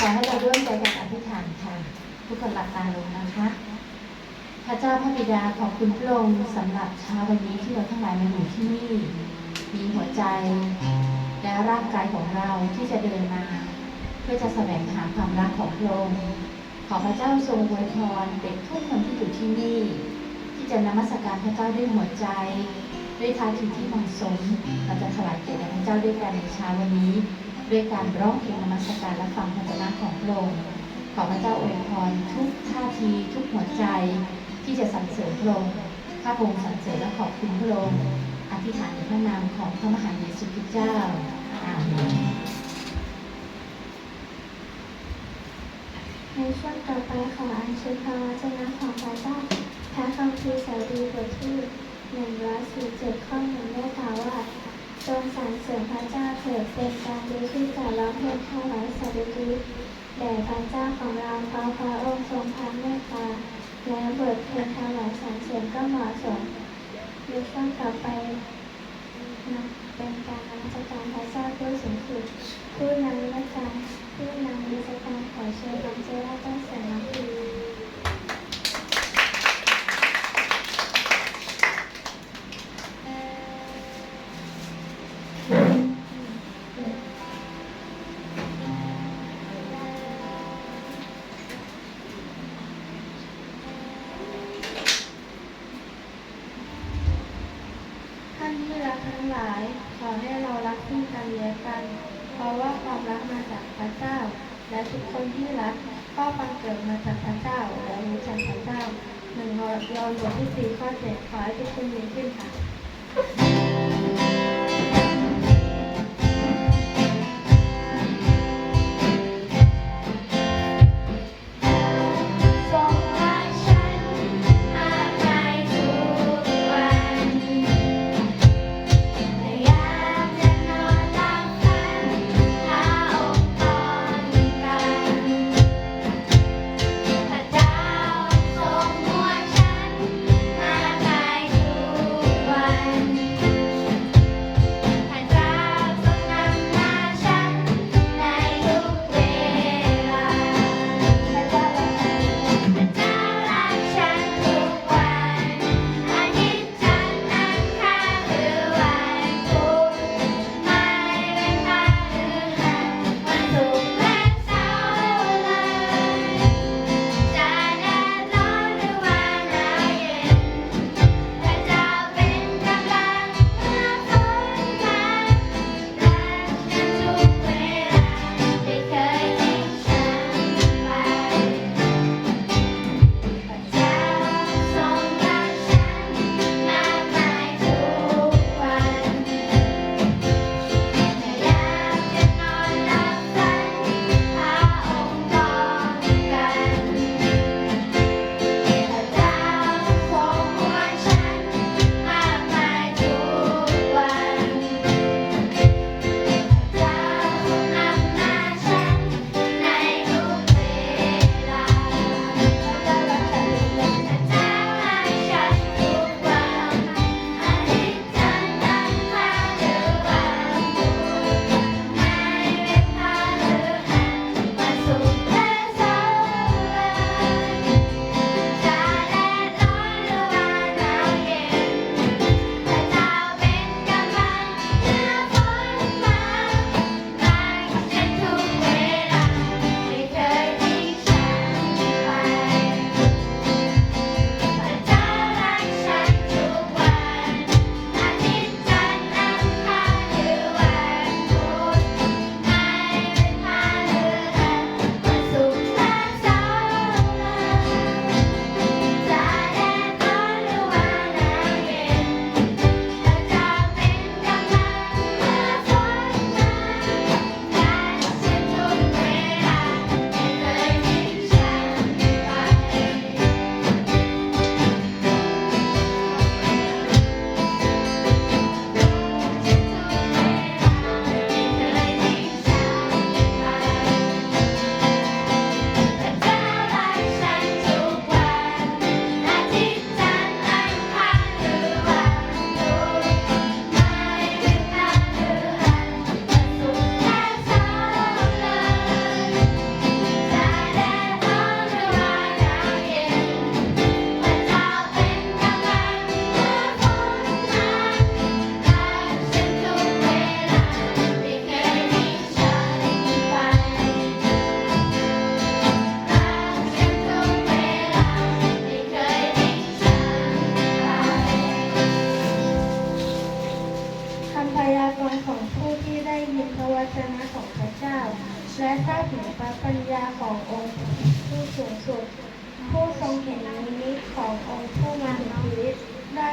ขอให้เราร่วมใจกันอธิษฐานค่ะ ทุกคนหลับตาลงนะคะ พระเจ้าพระบิดาขอบคุณพระองค์สำหรับเช้าวันนี้ที่เราทั้งหลายมาอยู่ที่นี่ มีหัวใจ และร่างกายของเราที่จะเดินมา เพื่อจะแสวงหาความรักของพระองค์ขอพระเจ้าทรงอวยพรเด็กทุกคนที่อยู่ที่นี่ ที่จะนมัสการพระเจ้าด้วยหัวใจ ด้วยท่าทีที่เหมาะสมเราจะถวายเกียรติพระเจ้าด้วยกันในเช้าวันนี้ ด้วยการร้องเพลงนมัสการและฟังพระเจ้าของพระองค์ขอพระเจ้าอวยพรทุกท่าทีทุกหัวใจที่จะสรรเสริญพระองค์ข้าพระองค์สรรเสริญและขอบคุณพระองค์อธิษฐานในพระนามของพระมหาเยซูคริสต์เจ้าอาเมนในช่วงต่อไปขออัญเชิญพระวจนะของพระเจ้าพระคัมภีร์สาวดีบทที่147ข้อหนึ่งได้กล่าวว่า จงสรรเสริญพระเจ้าเถิดเป็นการดีที่จะร้องเพลงถวายสดุดีแด่พระเจ้าของเราเพราะพระองค์ทรงพระเมตตาและบทเพลงถวายสรรเสริญก็เหมาะสมในช่วงต่อไปนะเป็นการนมัสการพระเจ้าผู้สูงสุดผู้นำและการผู้นำวิชาการขอเชิญพระเจ้าเจ้าสนองทีท่ ทั้งหลาย ขอให้เรารักซึ่งกันและกัน เพราะว่าความรักมาจากพระเจ้า และทุกคนที่รักก็บังเกิดมาจากพระเจ้าและรู้จักพระเจ้าหนึ่งยอห์นบทที่สี่ข้อเจ็ดขอให้ทุกคนมีขึ้นค่ะ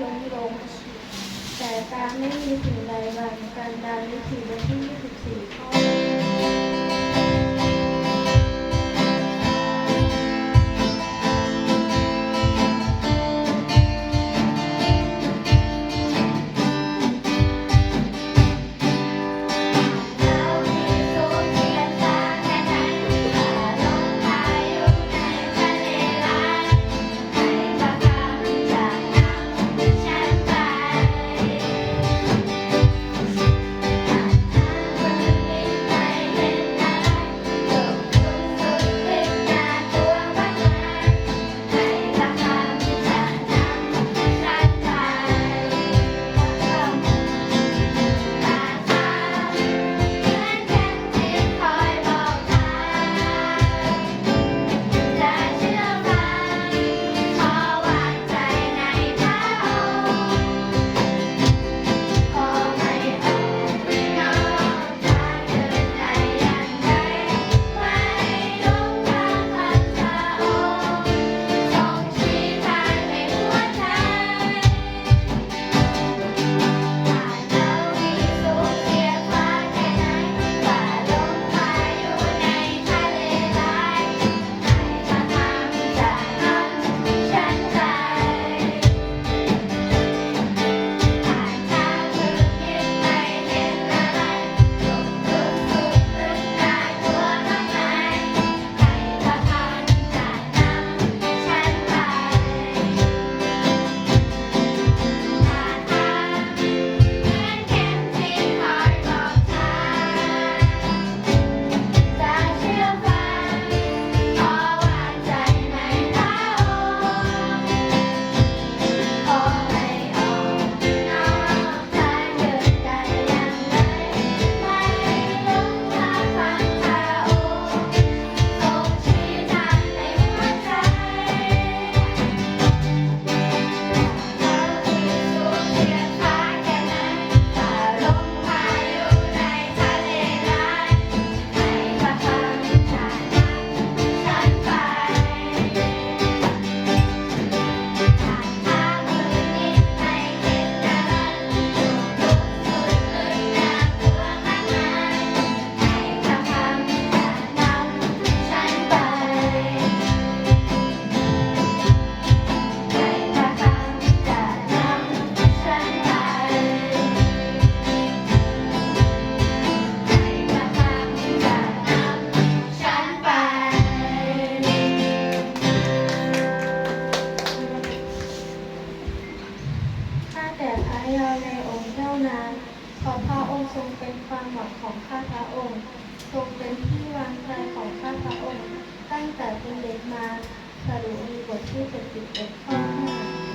หลงลง แต่การไม่มีสิ่งใดบังการดาลในสิ่นที่24ข้อ นั้น ขอพระองค์ทรงเป็นความหวังของข้าพระองค์ทรงเป็นที่วางใจของข้าพระองค์ ตั้งแต่เป็นเด็กมาสรุปมีบทที่71ข้อ5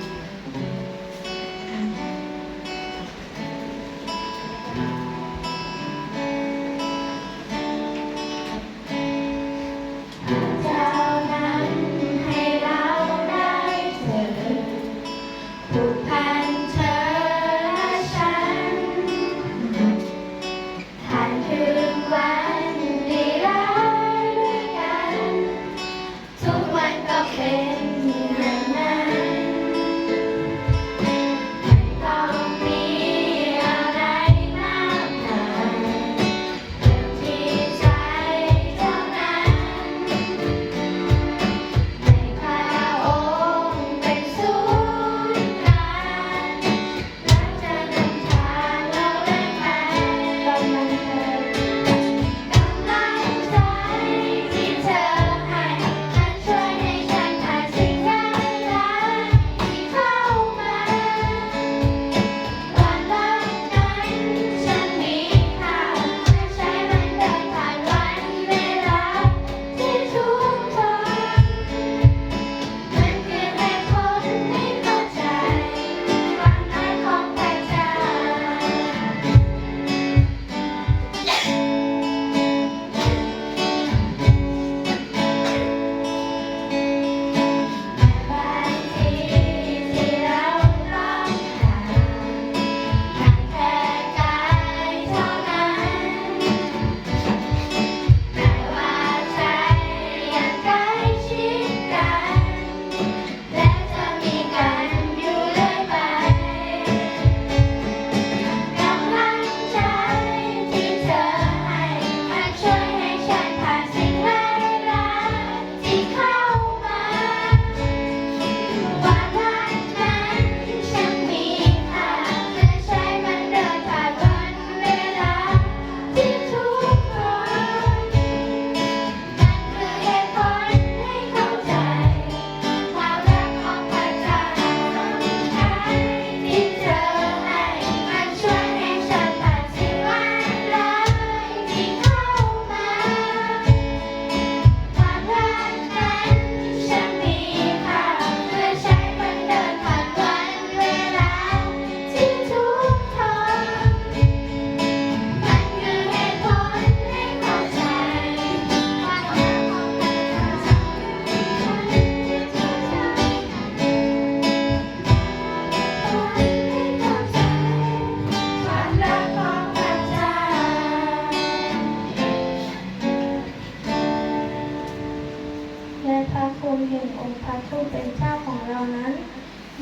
แห่งองค์พระผู้เป็นเจ้าของเรานั้น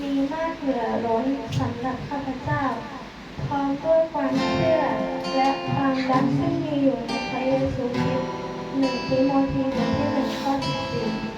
มีมากเหลือล้นสำหรับข้าพเจ้า พร้อมด้วยความเชื่อ และความรักที่มีอยู่ในพระเยซูคริสต์หนึ่งทิโมธีบทที่หนึ่งข้อสิบสี่